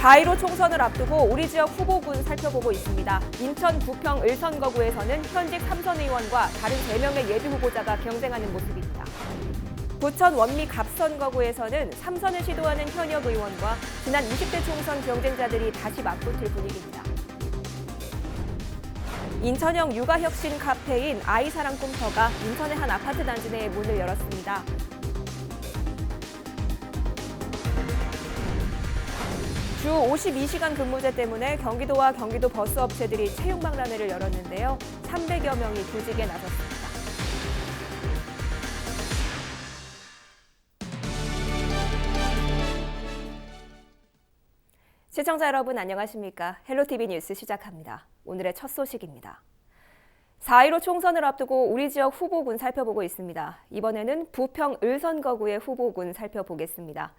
가1로 총선을 앞두고 우리 지역 후보군 살펴보고 있습니다. 인천 부평 을선거구에서는 현직 삼선 의원과 다른 3명의 예비 후보자가 경쟁하는 모습입니다. 부천 원미 갑선거구에서는 삼선을 시도하는 현역 의원과 지난 20대 총선 경쟁자들이 다시 맞붙을 분위기입니다. 인천형 육아혁신 카페인 아이사랑 꿈터가 인천의 한 아파트 단지 내에 문을 열었습니다. 주 52시간 근무제 때문에 경기도와 경기도 버스 업체들이 채용 박람회를 열었는데요. 300여 명이 구직에 나섰습니다. 시청자 여러분 안녕하십니까? 헬로티비 뉴스 시작합니다. 오늘의 첫 소식입니다. 4.15 총선을 앞두고 우리 지역 후보군 살펴보고 있습니다. 이번에는 부평 을선거구의 후보군 살펴보겠습니다.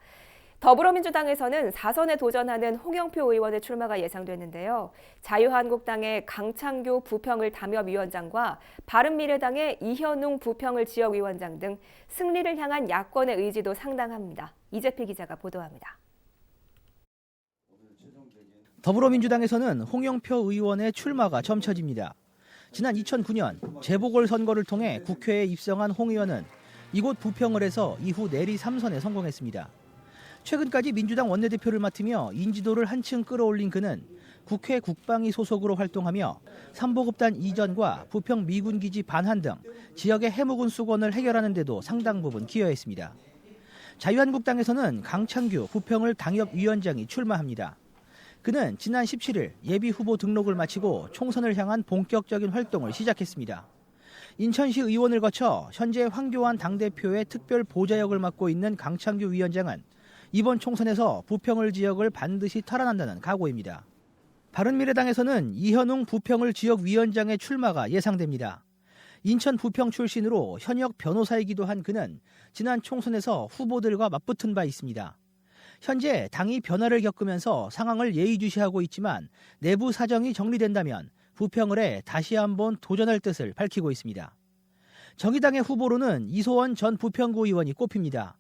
더불어민주당에서는 4선에 도전하는 홍영표 의원의 출마가 예상되는데요. 자유한국당의 강창규 부평을 담협위원장과 바른미래당의 이현웅 부평을 지역위원장 등 승리를 향한 야권의 의지도 상당합니다. 이재필 기자가 보도합니다. 더불어민주당에서는 홍영표 의원의 출마가 점쳐집니다. 지난 2009년 재보궐선거를 통해 국회에 입성한 홍 의원은 이곳 부평을 해서 이후 내리 3선에 성공했습니다. 최근까지 민주당 원내대표를 맡으며 인지도를 한층 끌어올린 그는 국회 국방위 소속으로 활동하며 삼보급단 이전과 부평 미군기지 반환 등 지역의 해묵은 수건을 해결하는 데도 상당 부분 기여했습니다. 자유한국당에서는 강창규 부평을 당협위원장이 출마합니다. 그는 지난 17일 예비 후보 등록을 마치고 총선을 향한 본격적인 활동을 시작했습니다. 인천시 의원을 거쳐 현재 황교안 당대표의 특별 보좌역을 맡고 있는 강창규 위원장은 이번 총선에서 부평을 지역을 반드시 탈환한다는 각오입니다. 바른미래당에서는 이현웅 부평을 지역위원장의 출마가 예상됩니다. 인천 부평 출신으로 현역 변호사이기도 한 그는 지난 총선에서 후보들과 맞붙은 바 있습니다. 현재 당이 변화를 겪으면서 상황을 예의주시하고 있지만 내부 사정이 정리된다면 부평을에 다시 한번 도전할 뜻을 밝히고 있습니다. 정의당의 후보로는 이소원 전 부평구 의원이 꼽힙니다.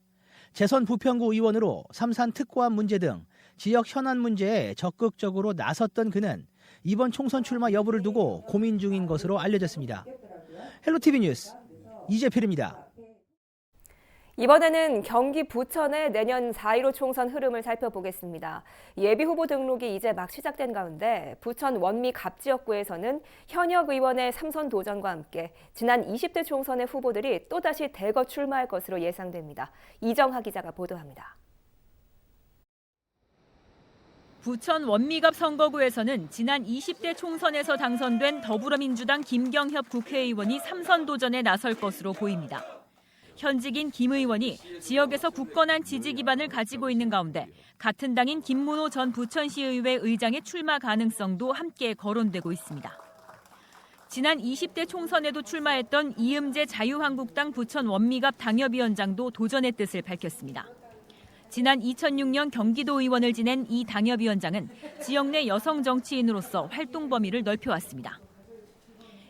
재선 부평구 의원으로 삼산 특고한 문제 등 지역 현안 문제에 적극적으로 나섰던 그는 이번 총선 출마 여부를 두고 고민 중인 것으로 알려졌습니다. 헬로티비 뉴스 이재필입니다. 이번에는 경기 부천의 내년 4.15 총선 흐름을 살펴보겠습니다. 예비 후보 등록이 이제 막 시작된 가운데 부천 원미 갑지역구에서는 현역 의원의 삼선 도전과 함께 지난 20대 총선의 후보들이 또다시 대거 출마할 것으로 예상됩니다. 이정하 기자가 보도합니다. 부천 원미갑 선거구에서는 지난 20대 총선에서 당선된 더불어민주당 김경협 국회의원이 삼선 도전에 나설 것으로 보입니다. 현직인 김 의원이 지역에서 굳건한 지지 기반을 가지고 있는 가운데 같은 당인 김문호 전 부천시의회 의장의 출마 가능성도 함께 거론되고 있습니다. 지난 20대 총선에도 출마했던 이음재 자유한국당 부천 원미갑 당협위원장도 도전의 뜻을 밝혔습니다. 지난 2006년 경기도 의원을 지낸 이 당협위원장은 지역 내 여성 정치인으로서 활동 범위를 넓혀왔습니다.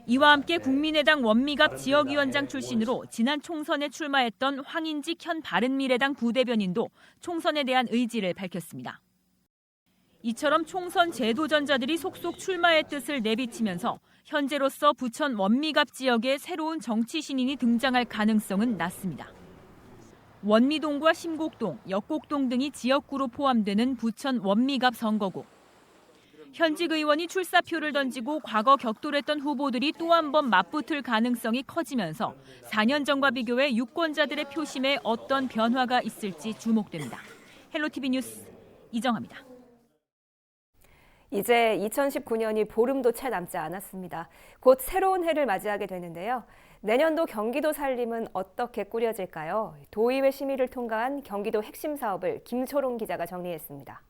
이와 함께 국민의당 원미갑 지역위원장 출신으로 지난 총선에 출마했던 황인직 현 바른미래당 부대변인도 총선에 대한 의지를 밝혔습니다. 이처럼 총선 재도전자들이 속속 출마의 뜻을 내비치면서 현재로서 부천 원미갑 지역에 새로운 정치 신인이 등장할 가능성은 낮습니다. 원미동과 심곡동, 역곡동 등이 지역구로 포함되는 부천 원미갑 선거구. 현직 의원이 출사표를 던지고 과거 격돌했던 후보들이 또 한 번 맞붙을 가능성이 커지면서 4년 전과 비교해 유권자들의 표심에 어떤 변화가 있을지 주목됩니다. 헬로티비 뉴스 이정합니다. 이제 2019년이 보름도 채 남지 않았습니다. 곧 새로운 해를 맞이하게 되는데요. 내년도 경기도 살림은 어떻게 꾸려질까요? 도의회 심의를 통과한 경기도 핵심 사업을 김초롱 기자가 정리했습니다.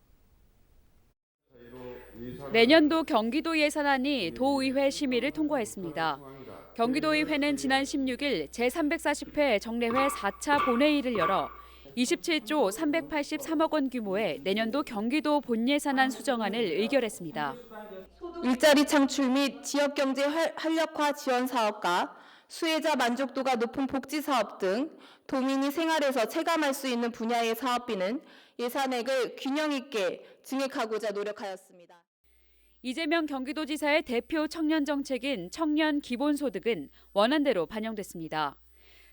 내년도 경기도 예산안이 도의회 심의를 통과했습니다. 경기도의회는 지난 16일 제340회 정례회 4차 본회의를 열어 27조 383억 원 규모의 내년도 경기도 본예산안 수정안을 의결했습니다. 일자리 창출 및 지역 경제 활- 활력화 지원 사업과 수혜자 만족도가 높은 복지 사업 등 도민이 생활에서 체감할 수 있는 분야의 사업비는 예산액을 균형 있게 증액하고자 노력하였습니다. 이재명 경기도지사의 대표 청년 정책인 청년 기본소득은 원안대로 반영됐습니다.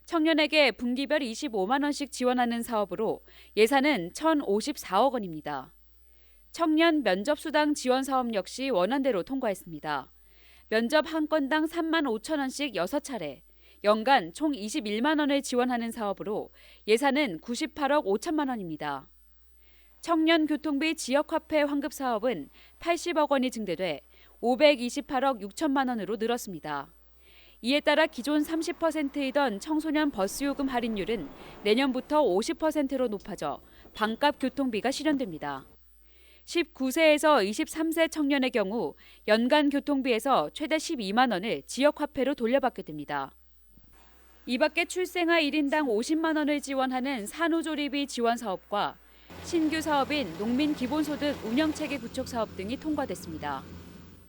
청년에게 분기별 25만 원씩 지원하는 사업으로 예산은 1,054억 원입니다. 청년 면접수당 지원 사업 역시 원안대로 통과했습니다. 면접 한 건당 3만 5천 원씩 6차례, 연간 총 21만 원을 지원하는 사업으로 예산은 98억 5천만 원입니다. 청년 교통비 지역화폐 환급 사업은 80억 원이 증대돼 528억 6천만 원으로 늘었습니다. 이에 따라 기존 30%이던 청소년 버스 요금 할인율은 내년부터 50%로 높아져 반값 교통비가 실현됩니다. 19세에서 23세 청년의 경우 연간 교통비에서 최대 12만 원을 지역 화폐로 돌려받게 됩니다. 이 밖에 출생아 1인당 50만 원을 지원하는 산후조리비 지원 사업과 신규 사업인 농민 기본소득 운영체계 구축 사업 등이 통과됐습니다.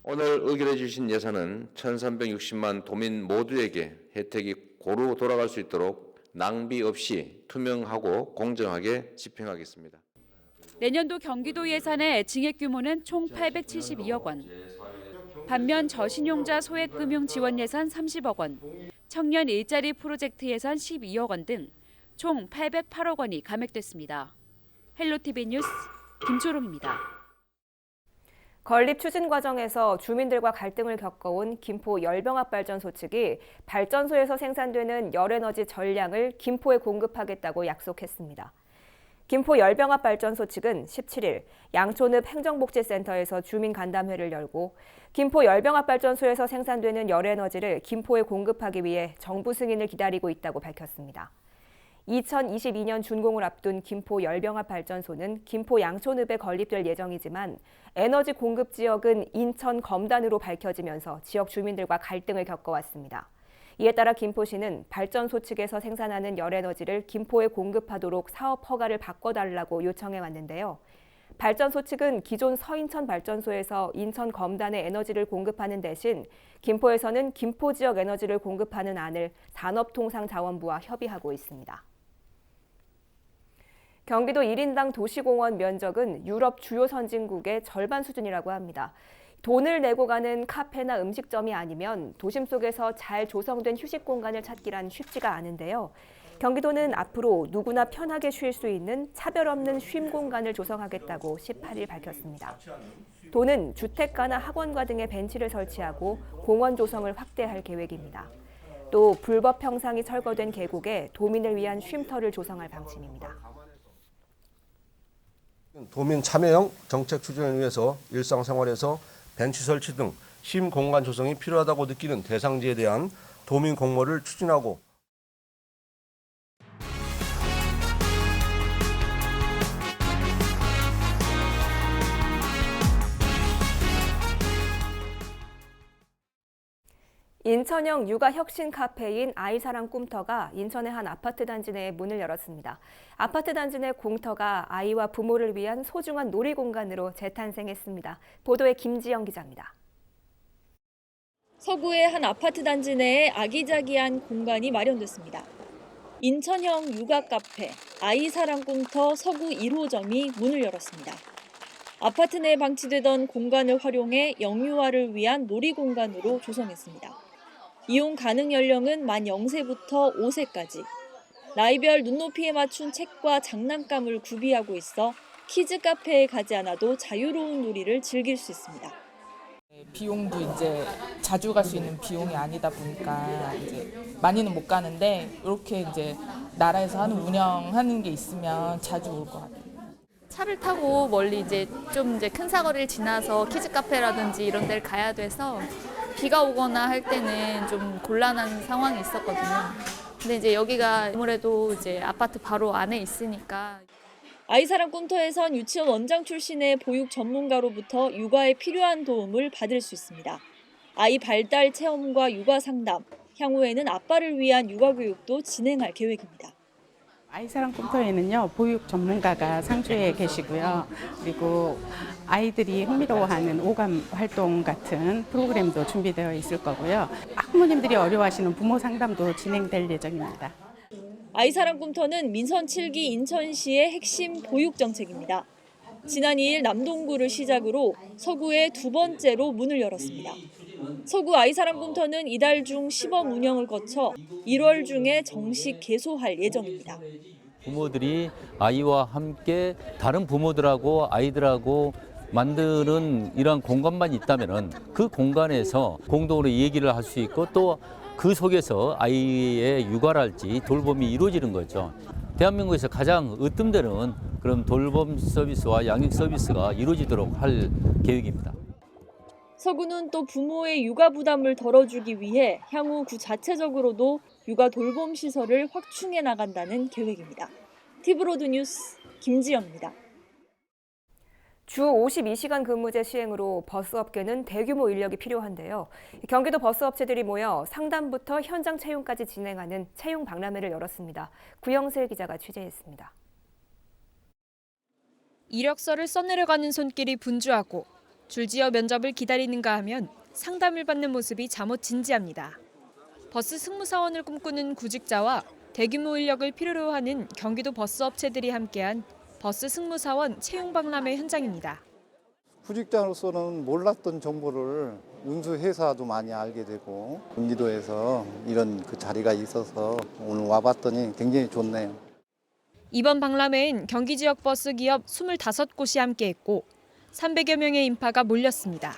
오늘 의결해 주신 예산은 1,360만 도민 모두에게 혜택이 고루 돌아갈 수 있도록 낭비 없이 투명하고 공정하게 집행하겠습니다. 내년도 경기도 예산의 증액 규모는 총 872억 원. 반면 저신용자 소액금융 지원 예산 30억 원, 청년 일자리 프로젝트 예산 12억 원 등 총 808억 원이 감액됐습니다. 헬로티비 뉴스 김초롱입니다. 건립 추진 과정에서 주민들과 갈등을 겪어온 김포 열병합발전소 측이 발전소에서 생산되는 열에너지 전량을 김포에 공급하겠다고 약속했습니다. 김포 열병합발전소 측은 17일 양촌읍 행정복지센터에서 주민 간담회를 열고 김포 열병합발전소에서 생산되는 열에너지를 김포에 공급하기 위해 정부 승인을 기다리고 있다고 밝혔습니다. 2022년 준공을 앞둔 김포 열병합 발전소는 김포 양촌읍에 건립될 예정이지만 에너지 공급 지역은 인천 검단으로 밝혀지면서 지역 주민들과 갈등을 겪어왔습니다. 이에 따라 김포시는 발전소 측에서 생산하는 열에너지를 김포에 공급하도록 사업 허가를 바꿔달라고 요청해 왔는데요. 발전소 측은 기존 서인천 발전소에서 인천 검단에 에너지를 공급하는 대신 김포에서는 김포 지역 에너지를 공급하는 안을 산업통상자원부와 협의하고 있습니다. 경기도 1인당 도시공원 면적은 유럽 주요 선진국의 절반 수준이라고 합니다. 돈을 내고 가는 카페나 음식점이 아니면 도심 속에서 잘 조성된 휴식 공간을 찾기란 쉽지가 않은데요. 경기도는 앞으로 누구나 편하게 쉴 수 있는 차별 없는 쉼 공간을 조성하겠다고 18일 밝혔습니다. 도는 주택가나 학원가 등의 벤치를 설치하고 공원 조성을 확대할 계획입니다. 또 불법 평상이 철거된 계곡에 도민을 위한 쉼터를 조성할 방침입니다. 도민 참여형 정책 추진을 위해서 일상생활에서 벤치 설치 등쉼 공간 조성이 필요하다고 느끼는 대상지에 대한 도민 공모를 추진하고 인천형 육아 혁신 카페인 아이사랑 꿈터가 인천의 한 아파트 단지 내에 문을 열었습니다. 아파트 단지 내 공터가 아이와 부모를 위한 소중한 놀이 공간으로 재탄생했습니다. 보도에 김지영 기자입니다. 서구의 한 아파트 단지 내에 아기자기한 공간이 마련됐습니다. 인천형 육아 카페 아이사랑 꿈터 서구 1호점이 문을 열었습니다. 아파트 내에 방치되던 공간을 활용해 영유아를 위한 놀이 공간으로 조성했습니다. 이용 가능 연령은 만 0세부터 5세까지. 나이별 눈높이에 맞춘 책과 장난감을 구비하고 있어 키즈 카페에 가지 않아도 자유로운 놀이를 즐길 수 있습니다. 비용도 이제 자주 갈 수 있는 비용이 아니다 보니까 이제 많이는 못 가는데 이렇게 이제 나라에서 하는 운영하는 게 있으면 자주 올 것 같아요. 차를 타고 멀리 이제 좀 이제 큰 사거리를 지나서 키즈 카페라든지 이런 데를 가야 돼서 비가 오거나 할 때는 좀 곤란한 상황이 있었거든요. 근데 이제 여기가 아무래도 이제 아파트 바로 안에 있으니까 아이사랑 꿈터에선 유치원 원장 출신의 보육 전문가로부터 육아에 필요한 도움을 받을 수 있습니다. 아이 발달 체험과 육아 상담, 향후에는 아빠를 위한 육아 교육도 진행할 계획입니다. 아이사랑 컴퓨터에는요 보육 전문가가 상주에 계시고요 그리고 아이들이 흥미로워하는 오감 활동 같은 프로그램도 준비되어 있을 거고요 학부모님들이 어려워하시는 부모 상담도 진행될 예정입니다. 아이사랑 꿈터는 민선 7기 인천시의 핵심 보육 정책입니다. 지난 2일 남동구를 시작으로 서구에 두 번째로 문을 열었습니다. 서구 아이사랑 꿈터는 이달 중 시범 운영을 거쳐 1월 중에 정식 개소할 예정입니다. 부모들이 아이와 함께 다른 부모들하고 아이들하고 만드는 이런 공간만 있다면은 그 공간에서 공동으로 얘기를 할 수 있고 또 그 속에서 아이의 육아랄지 돌봄이 이루어지는 거죠. 대한민국에서 가장 으뜸되는 그런 돌봄 서비스와 양육 서비스가 이루어지도록 할 계획입니다. 서구는 또 부모의 육아 부담을 덜어주기 위해 향후 구 자체적으로도 육아 돌봄 시설을 확충해 나간다는 계획입니다. 티브로드 뉴스 김지영입니다. 주 52시간 근무제 시행으로 버스업계는 대규모 인력이 필요한데요. 경기도 버스업체들이 모여 상담부터 현장 채용까지 진행하는 채용 박람회를 열었습니다. 구영슬 기자가 취재했습니다. 이력서를 써내려가는 손길이 분주하고 줄지어 면접을 기다리는가 하면 상담을 받는 모습이 잠옷 진지합니다. 버스 승무사원을 꿈꾸는 구직자와 대규모 인력을 필요로 하는 경기도 버스 업체들이 함께한 버스 승무사원 채용 박람회 현장입니다. 구직자로서는 몰랐던 정보를 운수 회사도 많이 알게 되고 경기도에서 이런 그 자리가 있어서 오늘 와봤더니 굉장히 좋네요. 이번 박람회엔 경기 지역 버스 기업 25곳이 함께했고 300여 명의 인파가 몰렸습니다.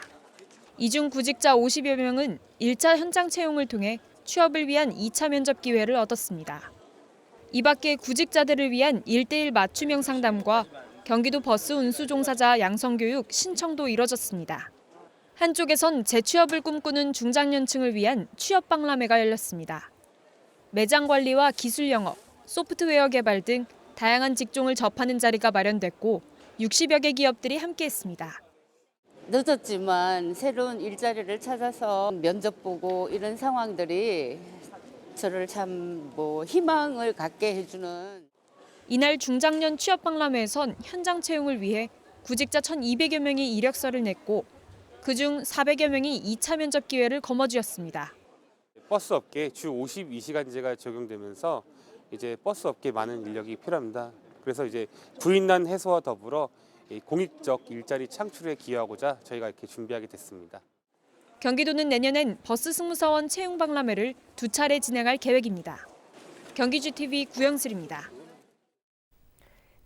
이중 구직자 50여 명은 1차 현장 채용을 통해 취업을 위한 2차 면접 기회를 얻었습니다. 이 밖에 구직자들을 위한 1대1 맞춤형 상담과 경기도 버스 운수 종사자 양성 교육 신청도 이뤄졌습니다. 한쪽에선 재취업을 꿈꾸는 중장년층을 위한 취업 박람회가 열렸습니다. 매장 관리와 기술 영업, 소프트웨어 개발 등 다양한 직종을 접하는 자리가 마련됐고 60여 개 기업들이 함께했습니다. 늦었지만 새로운 일자리를 찾아서 면접 보고 이런 상황들이 저를 참 뭐 희망을 갖게 해주는 이날 중장년 취업 박람회에선 현장 채용을 위해 구직자 1,200여 명이 이력서를 냈고 그중 400여 명이 2차 면접 기회를 거머쥐었습니다. 버스 업계 주 52시간제가 적용되면서 이제 버스 업계 많은 인력이 필요합니다. 그래서 이제 부인난 해소와 더불어 이 공익적 일자리 창출에 기여하고자 저희가 이렇게 준비하게 됐습니다. 경기도는 내년엔 버스 승무사원 채용 박람회를 두 차례 진행할 계획입니다. 경기주TV 구영슬입니다.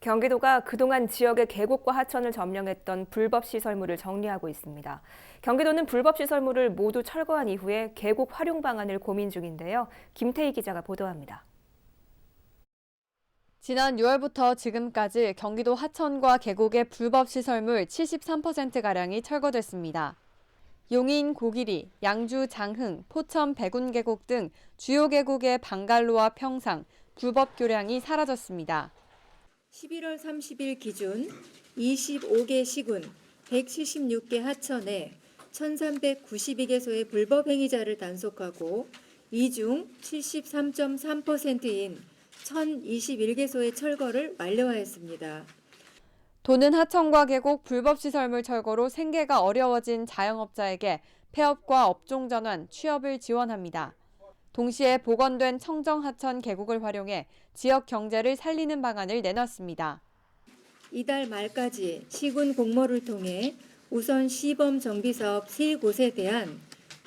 경기도가 그동안 지역의 계곡과 하천을 점령했던 불법 시설물을 정리하고 있습니다. 경기도는 불법 시설물을 모두 철거한 이후에 계곡 활용 방안을 고민 중인데요. 김태희 기자가 보도합니다. 지난 6월부터 지금까지 경기도 하천과 계곡의 불법 시설물 73%가량이 철거됐습니다. 용인 고기리, 양주 장흥, 포천 백운 계곡 등 주요 계곡의 방갈로와 평상, 불법 교량이 사라졌습니다. 11월 30일 기준 25개 시군 176개 하천에 1392개소의 불법 행위자를 단속하고 이 중 73.3%인 1021개소의 철거를 완료하였습니다. 도는 하천과 계곡 불법 시설물 철거로 생계가 어려워진 자영업자에게 폐업과 업종 전환, 취업을 지원합니다. 동시에 복원된 청정 하천 계곡을 활용해 지역 경제를 살리는 방안을 내놨습니다. 이달 말까지 시군 공모를 통해 우선 시범 정비 사업 3곳에 대한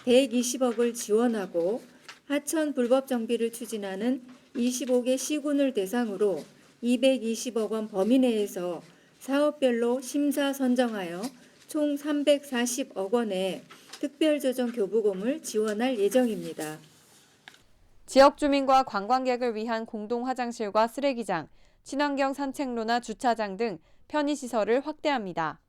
120억을 지원하고 하천 불법 정비를 추진하는 25개 시군을 대상으로 220억 원 범위 내에서 사업별로 심사 선정하여 총 340억 원의 특별조정 교부금을 지원할 예정입니다. 지역 주민과 관광객을 위한 공동 화장실과 쓰레기장, 친환경 산책로나 주차장 등 편의시설을 확대합니다.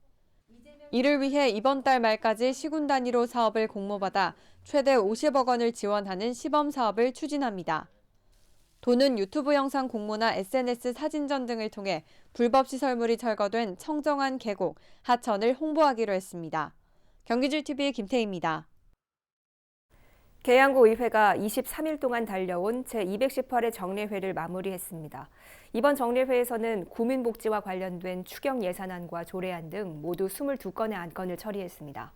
이를 위해 이번 달 말까지 시군 단위로 사업을 공모받아 최대 50억 원을 지원하는 시범 사업을 추진합니다. 도는 유튜브 영상 공모나 SNS 사진전 등을 통해 불법 시설물이 철거된 청정한 계곡, 하천을 홍보하기로 했습니다. 경기줄 TV 김태희입니다. 계양구 의회가 23일 동안 달려온 제218회 정례회를 마무리했습니다. 이번 정례회에서는 구민복지와 관련된 추경 예산안과 조례안 등 모두 22건의 안건을 처리했습니다.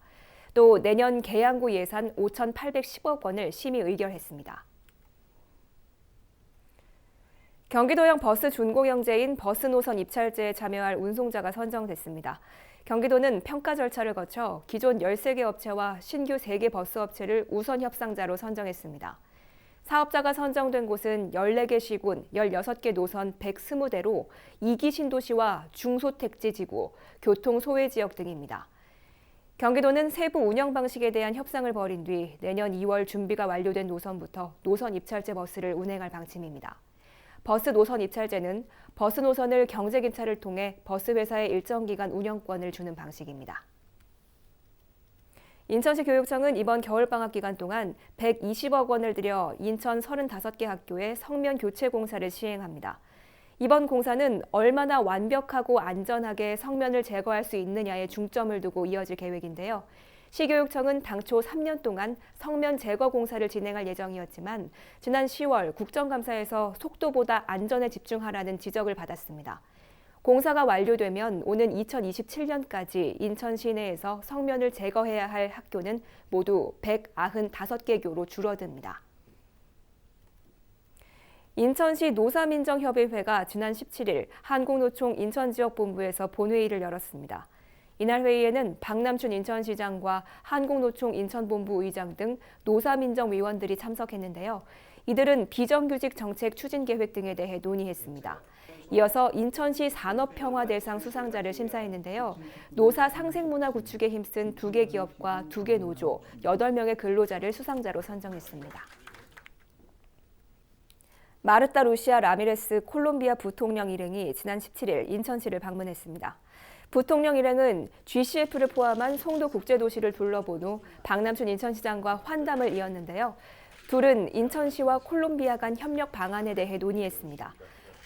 또 내년 계양구 예산 5,810억 원을 심의 의결했습니다. 경기도형 버스 준공영제인 버스 노선 입찰제에 참여할 운송자가 선정됐습니다. 경기도는 평가 절차를 거쳐 기존 13개 업체와 신규 3개 버스 업체를 우선 협상자로 선정했습니다. 사업자가 선정된 곳은 14개 시군, 16개 노선 120대로 2기 신도시와 중소택지 지구, 교통 소외 지역 등입니다. 경기도는 세부 운영 방식에 대한 협상을 벌인 뒤 내년 2월 준비가 완료된 노선부터 노선 입찰제 버스를 운행할 방침입니다. 버스 노선 입찰제는 버스 노선을 경제 김차를 통해 버스 회사에 일정 기간 운영권을 주는 방식입니다. 인천시 교육청은 이번 겨울방학 기간 동안 120억 원을 들여 인천 35개 학교에 성면 교체 공사를 시행합니다. 이번 공사는 얼마나 완벽하고 안전하게 성면을 제거할 수 있느냐에 중점을 두고 이어질 계획인데요. 시교육청은 당초 3년 동안 성면 제거 공사를 진행할 예정이었지만 지난 10월 국정감사에서 속도보다 안전에 집중하라는 지적을 받았습니다. 공사가 완료되면 오는 2027년까지 인천 시내에서 성면을 제거해야 할 학교는 모두 195개 교로 줄어듭니다. 인천시 노사민정협의회가 지난 17일 한국노총 인천지역본부에서 본회의를 열었습니다. 이날 회의에는 박남춘 인천시장과 한국노총 인천본부 의장 등 노사민정위원들이 참석했는데요. 이들은 비정규직 정책 추진 계획 등에 대해 논의했습니다. 이어서 인천시 산업평화대상 수상자를 심사했는데요. 노사 상생문화 구축에 힘쓴 두 개 기업과 두 개 노조, 8명의 근로자를 수상자로 선정했습니다. 마르타 루시아 라미레스 콜롬비아 부통령 일행이 지난 17일 인천시를 방문했습니다. 부통령 일행은 GCF를 포함한 송도 국제도시를 둘러본 후 박남춘 인천시장과 환담을 이었는데요. 둘은 인천시와 콜롬비아 간 협력 방안에 대해 논의했습니다.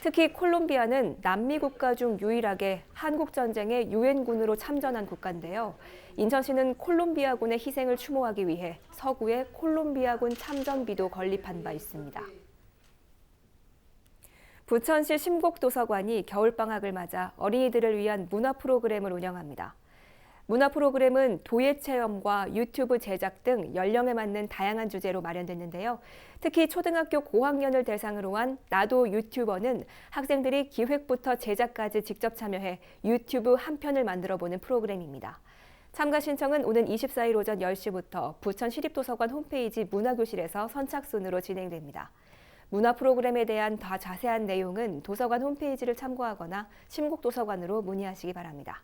특히 콜롬비아는 남미 국가 중 유일하게 한국 전쟁에 유엔군으로 참전한 국가인데요. 인천시는 콜롬비아군의 희생을 추모하기 위해 서구에 콜롬비아군 참전비도 건립한 바 있습니다. 부천시 심곡도서관이 겨울방학을 맞아 어린이들을 위한 문화 프로그램을 운영합니다. 문화 프로그램은 도예 체험과 유튜브 제작 등 연령에 맞는 다양한 주제로 마련됐는데요. 특히 초등학교 고학년을 대상으로 한 나도 유튜버는 학생들이 기획부터 제작까지 직접 참여해 유튜브 한 편을 만들어 보는 프로그램입니다. 참가 신청은 오는 24일 오전 10시부터 부천 시립도서관 홈페이지 문화교실에서 선착순으로 진행됩니다. 문화 프로그램에 대한 더 자세한 내용은 도서관 홈페이지를 참고하거나 심곡도서관으로 문의하시기 바랍니다.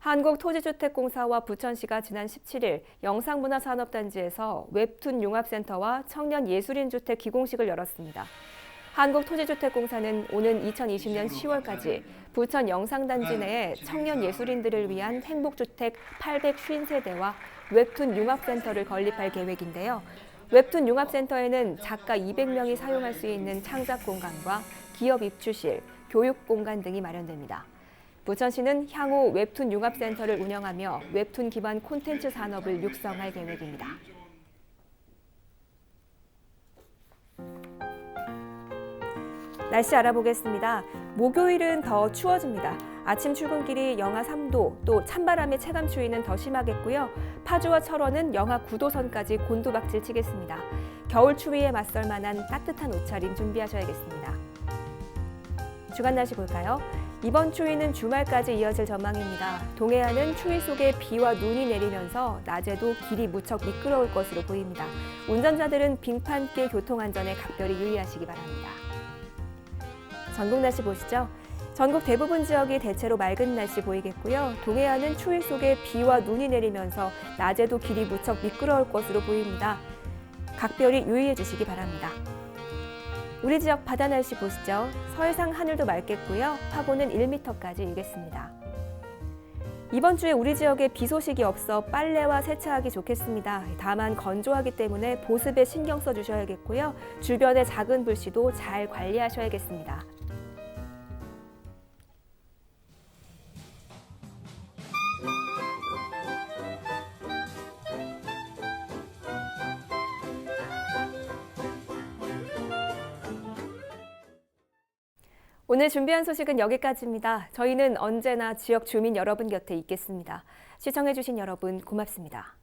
한국토지주택공사와 부천시가 지난 17일 영상문화산업단지에서 웹툰 융합센터와 청년예술인주택 기공식을 열었습니다. 한국토지주택공사는 오는 2020년 10월까지 부천 영상단지 내에 청년 예술인들을 위한 행복주택 850세대와 웹툰 융합센터를 건립할 계획인데요. 웹툰 융합센터에는 작가 200명이 사용할 수 있는 창작 공간과 기업 입주실, 교육 공간 등이 마련됩니다. 부천시는 향후 웹툰 융합센터를 운영하며 웹툰 기반 콘텐츠 산업을 육성할 계획입니다. 날씨 알아보겠습니다. 목요일은 더 추워집니다. 아침 출근길이 영하 3도, 또 찬바람의 체감 추위는 더 심하겠고요. 파주와 철원은 영하 9도 선까지 곤두박질 치겠습니다. 겨울 추위에 맞설 만한 따뜻한 옷차림 준비하셔야겠습니다. 주간 날씨 볼까요? 이번 추위는 주말까지 이어질 전망입니다. 동해안은 추위 속에 비와 눈이 내리면서 낮에도 길이 무척 미끄러울 것으로 보입니다. 운전자들은 빙판길 교통안전에 각별히 유의하시기 바랍니다. 전국 날씨 보시죠. 전국 대부분 지역이 대체로 맑은 날씨 보이겠고요. 동해안은 추위 속에 비와 눈이 내리면서 낮에도 길이 무척 미끄러울 것으로 보입니다. 각별히 유의해 주시기 바랍니다. 우리 지역 바다 날씨 보시죠. 서해상 하늘도 맑겠고요. 파고는 1m까지 일겠습니다. 이번 주에 우리 지역에 비 소식이 없어 빨래와 세차하기 좋겠습니다. 다만 건조하기 때문에 보습에 신경 써 주셔야겠고요. 주변의 작은 불씨도 잘 관리하셔야겠습니다. 오늘 준비한 소식은 여기까지입니다. 저희는 언제나 지역 주민 여러분 곁에 있겠습니다. 시청해주신 여러분 고맙습니다.